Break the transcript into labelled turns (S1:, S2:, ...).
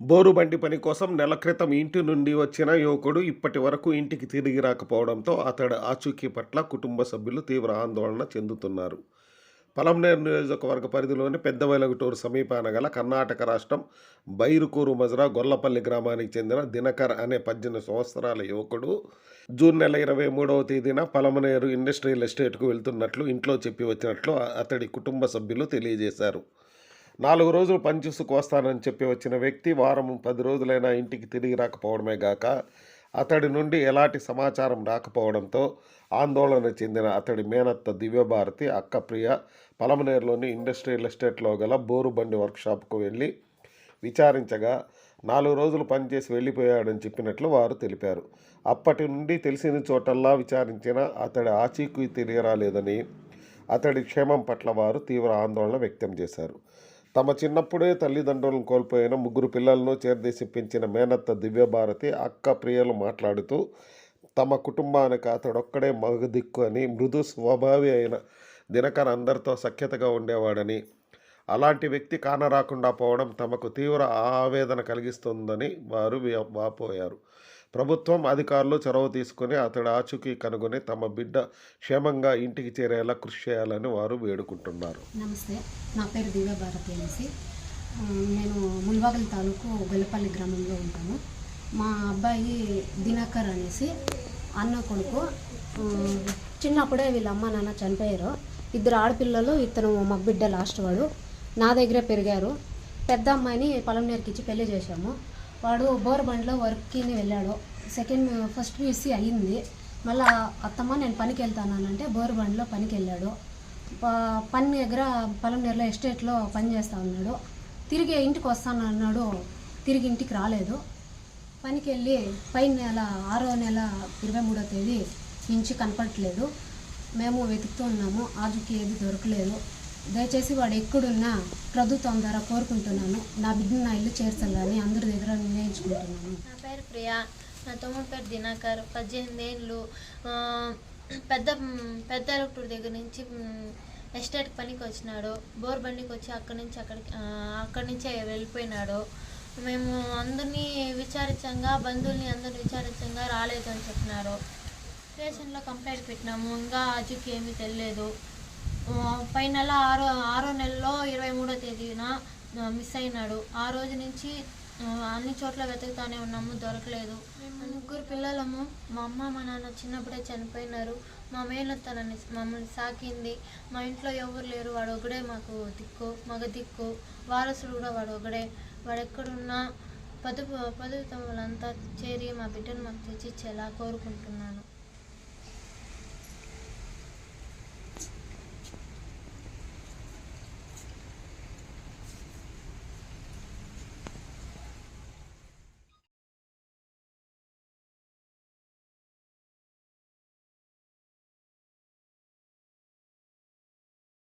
S1: బోరుబండి పని కోసం నెల క్రితం ఇంటి నుండి వచ్చిన యువకుడు ఇప్పటి వరకు ఇంటికి తిరిగి రాకపోవడంతో అతడి ఆచూకీ పట్ల కుటుంబ సభ్యులు తీవ్ర ఆందోళన చెందుతున్నారు. పలంనేరు నియోజకవర్గ పరిధిలోని పెద్దవైలగటూరు సమీపాన గల కర్ణాటక రాష్ట్రం బైరుకూరు మజరా గొల్లపల్లి గ్రామానికి చెందిన దినకర్ అనే పద్దెనిమిది సంవత్సరాల యువకుడు జూన్ నెల ఇరవై మూడవ తేదీన పలమనేరు ఇండస్ట్రియల్ ఎస్టేట్కు వెళ్తున్నట్లు ఇంట్లో చెప్పి వచ్చినట్లు అతడి కుటుంబ సభ్యులు తెలియజేశారు. నాలుగు రోజులు పనిచేసుకు వస్తానని చెప్పి వచ్చిన వ్యక్తి వారం పది రోజులైనా ఇంటికి తిరిగి రాకపోవడమే గాక అతడి నుండి ఎలాంటి సమాచారం రాకపోవడంతో ఆందోళన చెందిన అతడి మేనత్త దివ్యభారతి అక్క ప్రియ పలమనేరులోని ఇండస్ట్రియల్ ఎస్టేట్లో గల బోరుబండి వర్క్షాప్కు వెళ్ళి విచారించగా నాలుగు రోజులు పనిచేసి వెళ్ళిపోయాడని చెప్పినట్లు వారు తెలిపారు. అప్పటి నుండి తెలిసిన చోటల్లా విచారించిన అతడి ఆచీకు తెలియరాలేదని అతడి క్షేమం పట్ల వారు తీవ్ర ఆందోళన వ్యక్తం చేశారు. తమ చిన్నప్పుడే తల్లిదండ్రులను కోల్పోయిన ముగ్గురు పిల్లలను చేరదీసి పెంచిన మేనత్త దివ్యభారతి అక్క ప్రియలు మాట్లాడుతూ తమ కుటుంబానికి అతడొక్కడే మగదిక్కు అని మృదు స్వభావి అయిన దినకర్ అందరితో సఖ్యతగా ఉండేవాడని అలాంటి వ్యక్తి కానరాకుండా పోవడం తమకు తీవ్ర ఆవేదన కలిగిస్తుందని వారు వాపోయారు. ప్రభుత్వం అధికారులు చొరవ తీసుకుని అతడి ఆచూకీ కనుగొని తమ బిడ్డ క్షేమంగా ఇంటికి చేరేలా కృషి చేయాలని వారు వేడుకుంటున్నారు.
S2: నమస్తే నా పేరు దివ్య భారతి అనేసి. నేను ముల్వాగల్ తాలూకు గొల్లపల్లి గ్రామంలో ఉంటాను. మా అబ్బాయి దినకర్ అనేసి అన్న కొడుకు. చిన్నప్పుడే వీళ్ళ అమ్మ నాన్న చనిపోయారు. ఇద్దరు ఆడపిల్లలు ఇతను మగబిడ్డ లాస్ట్ వాడు. నా దగ్గరే పెరిగారు. పెద్ద అమ్మాయిని పొలం ఇచ్చి పెళ్ళి చేశాము. వాడు బోరబండిలో వర్క్కి వెళ్ళాడు. సెకండ్ ఫస్ట్ పీసీ అయ్యింది. మళ్ళా అత్తమ్మ నేను పనికి వెళ్తానంటే బోరబండిలో పనికి వెళ్ళాడు. పని దగ్గర పొలంనేరులో ఎస్టేట్లో పని చేస్తా ఉన్నాడు. తిరిగి ఇంటికి వస్తాను అన్నాడు తిరిగి ఇంటికి రాలేదు. పనికి వెళ్ళి పైన నెల ఆరో నెల ఇరవై మూడో తేదీ నుంచి కనపడట్లేదు. మేము వెతుకుతూ ఉన్నాము. ఆజుకి ఏది దొరకలేదు. దయచేసి వాడు ఎక్కడున్నా ప్రభుత్వం ద్వారా కోరుకుంటున్నాను. నా బిడ్డ నా ఇల్లు చేర్చాలని అందరి దగ్గర నిర్ణయించుకుంటున్నాను.
S3: నా పేరు ప్రియా. నా తమ్ముడు పేరు దినాకర్. పద్దెనిమిది ఏళ్ళు పెద్ద పెద్ద దగ్గర నుంచి ఎస్టేట్ పనికి వచ్చినాడు. బోర్ బండికి వచ్చి అక్కడి నుంచి అక్కడికి అక్కడి నుంచే వెళ్ళిపోయినాడు. మేము అందరినీ విచారించంగా బంధువుల్ని అందరిని విచారించంగా రాలేదు అని చెప్పినారు. స్టేషన్లో కంప్లైంట్ పెట్టినాము. ఇంకా అజుకి ఏమీ తెలియలేదు. పై నెల ఆరో ఆరో నెలలో ఇరవై మూడో తేదీన మిస్ అయినాడు. ఆ రోజు నుంచి అన్ని చోట్ల వెతుకుతానే ఉన్నాము దొరకలేదు. మేము ముగ్గురు పిల్లలము మా అమ్మ మా నాన్న చిన్నప్పుడే చనిపోయినారు. మా మేనత్తనని మమ్మల్ని సాకింది. మా ఇంట్లో ఎవరు లేరు వాడు ఒకడే మాకు దిక్కు మగ దిక్కు. వారసుడు కూడా వాడు ఒకడే. వాడు ఎక్కడున్నా పదుపు పదుపు తమ్ములంతా చేరి మా బిడ్డను మాకు తెచ్చిచ్చేలా కోరుకుంటున్నాను.